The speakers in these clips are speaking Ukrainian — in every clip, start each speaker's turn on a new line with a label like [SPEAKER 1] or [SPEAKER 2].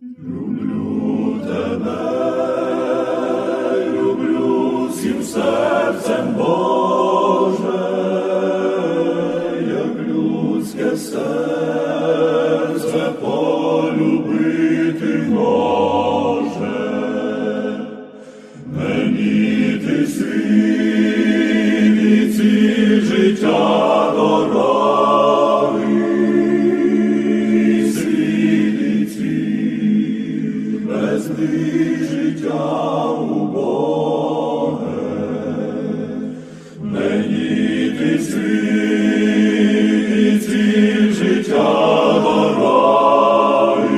[SPEAKER 1] Люблю тебе, люблю всім серцем Боже, як людське серце без життя убоге. Мені ти світі життя дороги,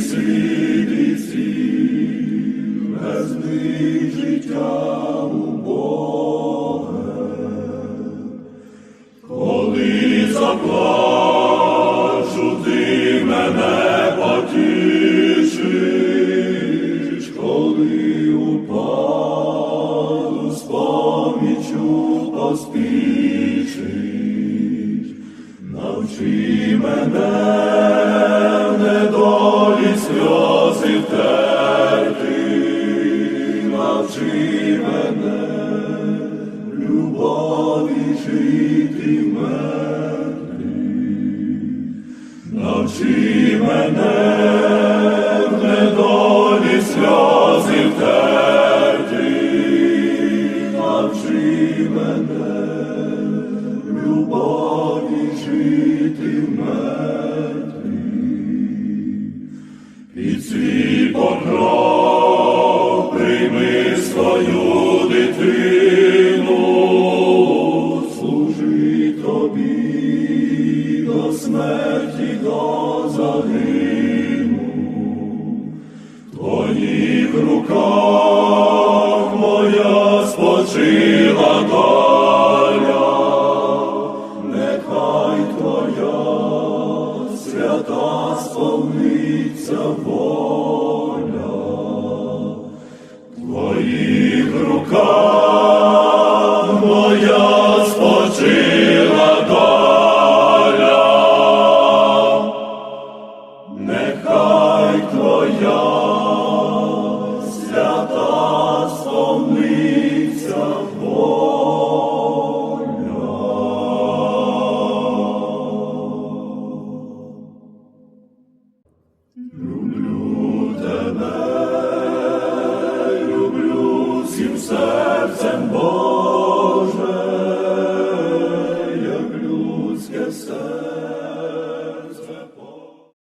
[SPEAKER 1] світі, без них життя убоге. Коли заплачу, ти мене потішиш, помічю поспішиш, навчи мене в недолі сльози втерти, навчи мене в любові жити мертві. Навчи мене свій покров прийми дитину, служи тобі до смерті, до загину. В твоїх моя спочила нехай твоя свята твориться воля в твоїх руках моя спочила доля, нехай твоя. December.